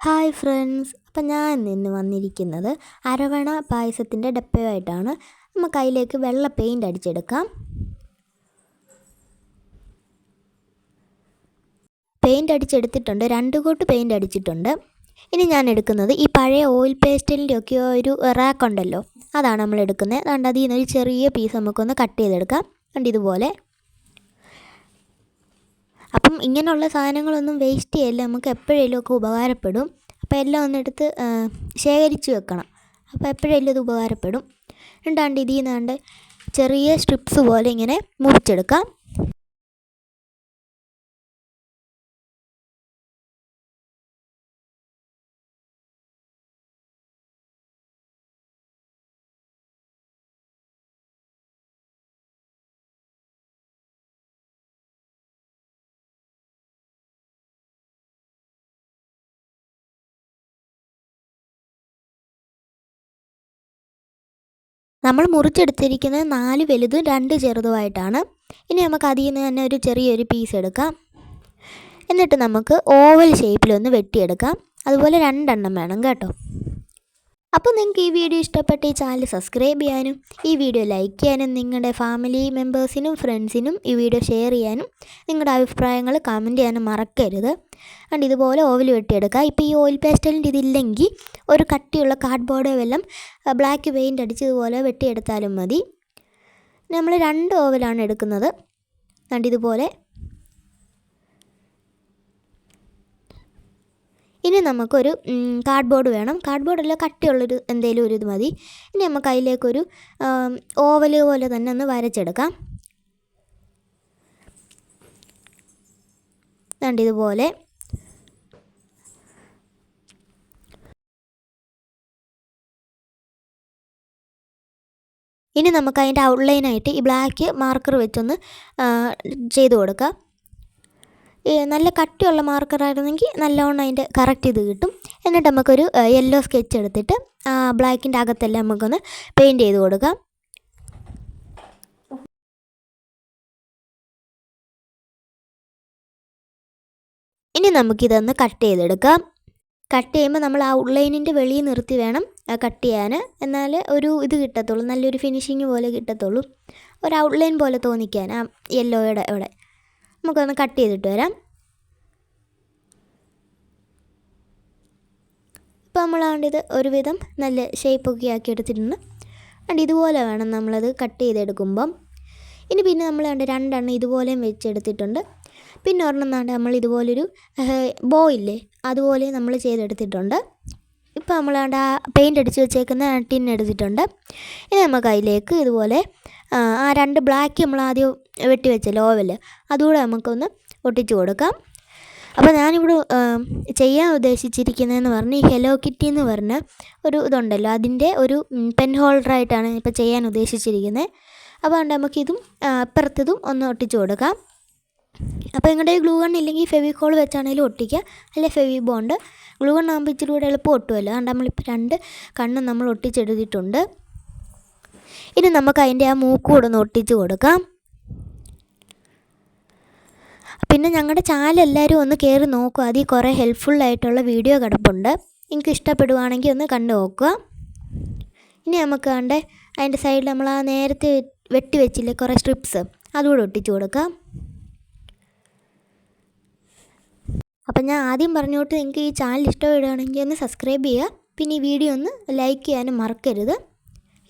Hi friends. അപ്പം ഞാൻ ഇന്ന് വന്നിരിക്കുന്നത് അരവണ പായസത്തിന്റെ ഡപ്പയുമായിട്ടാണ്. നമുക്ക് അതിലേക്ക് വെള്ള പെയിന്റ് അടിച്ചെടുക്കാം. പെയിന്റ് അടിച്ചെടുത്തിട്ടുണ്ട്. രണ്ട് കോട്ട് പെയിന്റ് അടിച്ചിട്ടുണ്ട്. ഇനി ഞാൻ എടുക്കുന്നത് ഈ പഴയ ഓയിൽ പേസ്റ്റിന്റെയൊക്കെ ഒരു റാക്ക് ഉണ്ടല്ലോ. അതാണ് നമ്മൾ എടുക്കുന്നത്. അതുകൊണ്ട് അതിൽ നിന്ന് ഒരു ചെറിയ പീസ് നമുക്കൊന്ന് കട്ട് ചെയ്തെടുക്കാം. കണ്ട് ഇതുപോലെ. അപ്പം ഇങ്ങനെയുള്ള സാധനങ്ങളൊന്നും വേസ്റ്റ് ചെയ്യല്ല? നമുക്ക് എപ്പോഴേലും ഒക്കെ ഉപകാരപ്പെടും. അപ്പോൾ എല്ലാം ഒന്നെടുത്ത് ശേഖരിച്ച് വെക്കണം. അപ്പോൾ എപ്പോഴേലും ഇത് ഉപകാരപ്പെടും. രണ്ടാണ്ട് ഇതിൽ നിന്നാണ്ട് ചെറിയ സ്ട്രിപ്സ് പോലെ ഇങ്ങനെ മുറിച്ചെടുക്കാം. നമ്മൾ മുറിച്ചെടുത്തിരിക്കുന്നത് നാല് വലുതും രണ്ട് ചെറുതുമായിട്ടാണ്. ഇനി നമുക്ക് അതിൽ നിന്ന് തന്നെ ഒരു ചെറിയൊരു പീസ് എടുക്കാം. എന്നിട്ട് നമുക്ക് ഓവൽ ഷേപ്പിലൊന്ന് വെട്ടിയെടുക്കാം. അതുപോലെ രണ്ടെണ്ണം വേണം കേട്ടോ. അപ്പോൾ നിങ്ങൾക്ക് ഈ വീഡിയോ ഇഷ്ടപ്പെട്ട ഈ ചാനൽ സബ്സ്ക്രൈബ് ചെയ്യാനും ഈ വീഡിയോ ലൈക്ക് ചെയ്യാനും നിങ്ങളുടെ ഫാമിലി മെമ്പേഴ്സിനും ഫ്രണ്ട്സിനും ഈ വീഡിയോ ഷെയർ ചെയ്യാനും നിങ്ങളുടെ അഭിപ്രായങ്ങൾ കമന്റ് ചെയ്യാനും മറക്കരുത്. ആൻഡ് ഇതുപോലെ ഓയിൽ വെട്ടിയെടുക്കുക. ഇപ്പോൾ ഈ ഓയിൽ പേസ്റ്റലിന്റെ ഇതില്ലെങ്കിൽ ഒരു കട്ടിയുള്ള കാർഡ്ബോർഡ് വെല്ലം ബ്ലാക്ക് പെയിന്റ് അടിച്ചതുപോലെ വെട്ടിയെടുത്താലും മതി. നമ്മൾ രണ്ട് ഓവലാണ് എടുക്കുന്നത്. കണ്ട് ഇനി നമുക്കൊരു കാർഡ്ബോർഡ് വേണം. കാർഡ്ബോർഡല്ല കട്ടിയുള്ളൊരു എന്തെങ്കിലും ഒരു ഇത് മതി. ഇനി നമുക്ക് അതിലേക്കൊരു ഓവൽ പോലെ തന്നെ ഒന്ന് വരച്ചെടുക്കാം. ഇതുപോലെ. ഇനി നമുക്ക് അതിന്റെ ഔട്ട്ലൈനായിട്ട് ഈ ബ്ലാക്ക് മാർക്കർ വെച്ചൊന്ന് ചെയ്ത് കൊടുക്കാം. നല്ല കട്ടിയുള്ള മാർക്കറായിരുന്നെങ്കിൽ നല്ലവണ്ണം അതിന്റെ കറക്റ്റ് ഇത് കിട്ടും. എന്നിട്ട് നമുക്കൊരു യെല്ലോ സ്കെച്ച് എടുത്തിട്ട് ബ്ലാക്കിന്റെ അകത്തെല്ലാം നമുക്കൊന്ന് പെയിന്റ് ചെയ്ത് കൊടുക്കാം. ഇനി നമുക്കിതൊന്ന് കട്ട് ചെയ്തെടുക്കാം. കട്ട് ചെയ്യുമ്പോൾ നമ്മൾ ഔട്ട്ലൈനിന്റെ വെളിയിൽ നിർത്തി വേണം കട്ട് ചെയ്യാൻ. എന്നാൽ ഒരു ഇത് കിട്ടത്തുള്ളൂ നല്ലൊരു ഫിനിഷിങ് പോലെ കിട്ടത്തുള്ളൂ. ഒരു ഔട്ട്ലൈൻ പോലെ തോന്നിക്കാൻ ആ യെല്ലോയുടെ ഇവിടെ നമുക്കൊന്ന് കട്ട് ചെയ്തിട്ട് വരാം. ഇപ്പോൾ നമ്മളാണ്ടിത് ഒരുവിധം നല്ല ഷേപ്പൊക്കെ ആക്കി എടുത്തിട്ടുണ്ട്. ആണ്ട് ഇതുപോലെ വേണം നമ്മളത് കട്ട് ചെയ്തെടുക്കുമ്പം. ഇനി പിന്നെ നമ്മൾ കണ്ട് രണ്ടെണ്ണം ഇതുപോലെയും വെച്ചെടുത്തിട്ടുണ്ട്. പിന്നെ ഒരെണ്ണം നമ്മൾ ഇതുപോലൊരു ബോ ഇല്ലേ അതുപോലെ നമ്മൾ ചെയ്തെടുത്തിട്ടുണ്ട്. ഇപ്പോൾ നമ്മൾ ആ പെയിന്റ് അടിച്ച് വെച്ചേക്കുന്ന ടിൻ എടുത്തിട്ടുണ്ട്. ഇനി നമുക്ക് അതിലേക്ക് ഇതുപോലെ ആ രണ്ട് ബ്ലാക്ക് നമ്മൾ ആദ്യം വെട്ടി വെച്ചല്ലോ ഓവൽ അതുകൂടെ നമുക്കൊന്ന് ഒട്ടിച്ചു കൊടുക്കാം. അപ്പോൾ ഞാനിവിടെ ചെയ്യാൻ ഉദ്ദേശിച്ചിരിക്കുന്നതെന്ന് പറഞ്ഞാൽ ഈ ഹെലോ കിറ്റി എന്ന് പറഞ്ഞ ഒരു ഇതുണ്ടല്ലോ അതിന്റെ ഒരു പെൻ ഹോൾഡറായിട്ടാണ് ഇപ്പോൾ ചെയ്യാൻ ഉദ്ദേശിച്ചിരിക്കുന്നത്. അപ്പോൾ അതുകൊണ്ട് നമുക്കിതും അപ്പുറത്തതും ഒന്ന് ഒട്ടിച്ചു കൊടുക്കാം. അപ്പോൾ നിങ്ങളുടെ ഗ്ലൂ ഗൺ ഇല്ലെങ്കിൽ ഫെവിക്കോൾ വെച്ചാണെങ്കിലും ഒട്ടിക്കുക. അല്ലെങ്കിൽ ഫെവി ബോണ്ട് ഗ്ലൂ ഗൺ ആകുമ്പോൾ ഇച്ചിരി കൂടെ എളുപ്പം ഒട്ടുമല്ലോ. അതുകൊണ്ട് നമ്മളിപ്പോൾ രണ്ട് കണ്ണും നമ്മൾ ഒട്ടിച്ചെടുത്തിട്ടുണ്ട്. ഇനി നമുക്ക് അതിന്റെ ആ മൂക്കൂടെ ഒന്ന് ഒട്ടിച്ച് കൊടുക്കാം. പിന്നെ ഞങ്ങളുടെ ചാനൽ എല്ലാവരും ഒന്ന് കയറി നോക്കുക. അതിൽ കുറേ ഹെൽപ്ഫുള്ളായിട്ടുള്ള വീഡിയോ കിടപ്പുണ്ട്. നിങ്ങൾക്ക് ഇഷ്ടപ്പെടുവാണെങ്കിൽ ഒന്ന് കണ്ടു നോക്കുക. ഇനി നമുക്ക് കണ്ടേ അതിന്റെ സൈഡിൽ നമ്മൾ ആ നേരത്തെ വെട്ടി വെച്ചില്ലേ കുറേ സ്ട്രിപ്സ് അതുകൂടെ ഒട്ടിച്ച് കൊടുക്കാം. അപ്പം ഞാൻ ആദ്യം പറഞ്ഞോട്ട് നിങ്ങൾക്ക് ഈ ചാനൽ ഇഷ്ടപ്പെടുകയാണെങ്കിൽ ഒന്ന് സബ്സ്ക്രൈബ് ചെയ്യുക. പിന്നെ ഈ വീഡിയോ ഒന്ന് ലൈക്ക് ചെയ്യാനും മറക്കരുത്.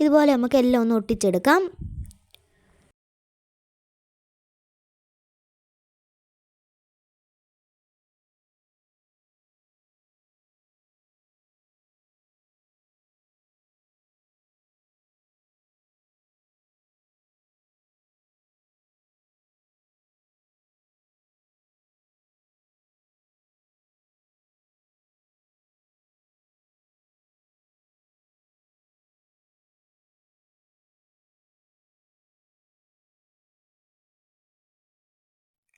ഇതുപോലെ നമുക്ക് എല്ലാം ഒന്ന് ഒട്ടിച്ചെടുക്കാം.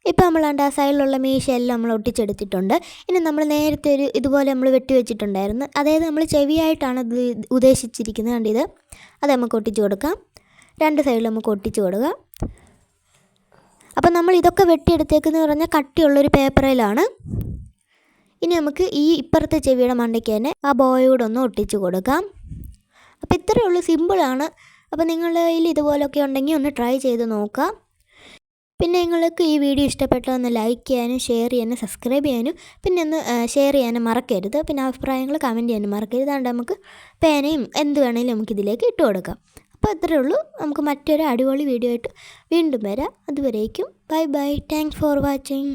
ഇപ്പോൾ നമ്മൾ ആ സൈഡിലുള്ള മീശയെല്ലാം നമ്മൾ ഒട്ടിച്ചെടുത്തിട്ടുണ്ട്. ഇനി നമ്മൾ നേരത്തെ ഒരു ഇതുപോലെ നമ്മൾ വെട്ടി വെച്ചിട്ടുണ്ടായിരുന്നു. അതായത് നമ്മൾ ചെവിയായിട്ടാണ് ഇത് ഉദ്ദേശിച്ചിരിക്കുന്നത്. കണ്ടിത് അത് നമുക്ക് ഒട്ടിച്ചു കൊടുക്കാം. രണ്ട് സൈഡിൽ നമുക്ക് ഒട്ടിച്ചു കൊടുക്കാം. അപ്പം നമ്മൾ ഇതൊക്കെ വെട്ടിയെടുത്തേക്കെന്ന് പറഞ്ഞാൽ കട്ടിയുള്ളൊരു പേപ്പറിലാണ്. ഇനി നമുക്ക് ഈ ഇപ്പുറത്തെ ചെവിയുടെ മണ്ടയ്ക്ക് തന്നെ ആ ബോയോട് ഒന്ന് ഒട്ടിച്ചു കൊടുക്കാം. അപ്പോൾ ഇത്രയേ ഉള്ളൂ. സിമ്പിളാണ്. അപ്പോൾ നിങ്ങളുടെ കയ്യിൽ ഇതുപോലൊക്കെ ഉണ്ടെങ്കിൽ ഒന്ന് ട്രൈ ചെയ്ത് നോക്കാം. പിന്നെ നിങ്ങൾക്ക് ഈ വീഡിയോ ഇഷ്ടപ്പെട്ടാൽ ഒന്ന് ലൈക്ക് ചെയ്യാനും ഷെയർ ചെയ്യാനും സബ്സ്ക്രൈബ് ചെയ്യാനും പിന്നെ ഒന്ന് ഷെയർ ചെയ്യാനും മറക്കരുത്. പിന്നെ അഭിപ്രായങ്ങൾ കമന്റ് ചെയ്യാനും മറക്കരുത്. അതുകൊണ്ട് നമുക്ക് പേനയും എന്ത് വേണമെങ്കിലും നമുക്ക് ഇതിലേക്ക് ഇട്ട് കൊടുക്കാം. അപ്പോൾ അത്രയേ ഉള്ളൂ. നമുക്ക് മറ്റൊരു അടിപൊളി വീഡിയോ ആയിട്ട് വീണ്ടും വരാം. അതുവരേക്കും. Bye bye thanks for watching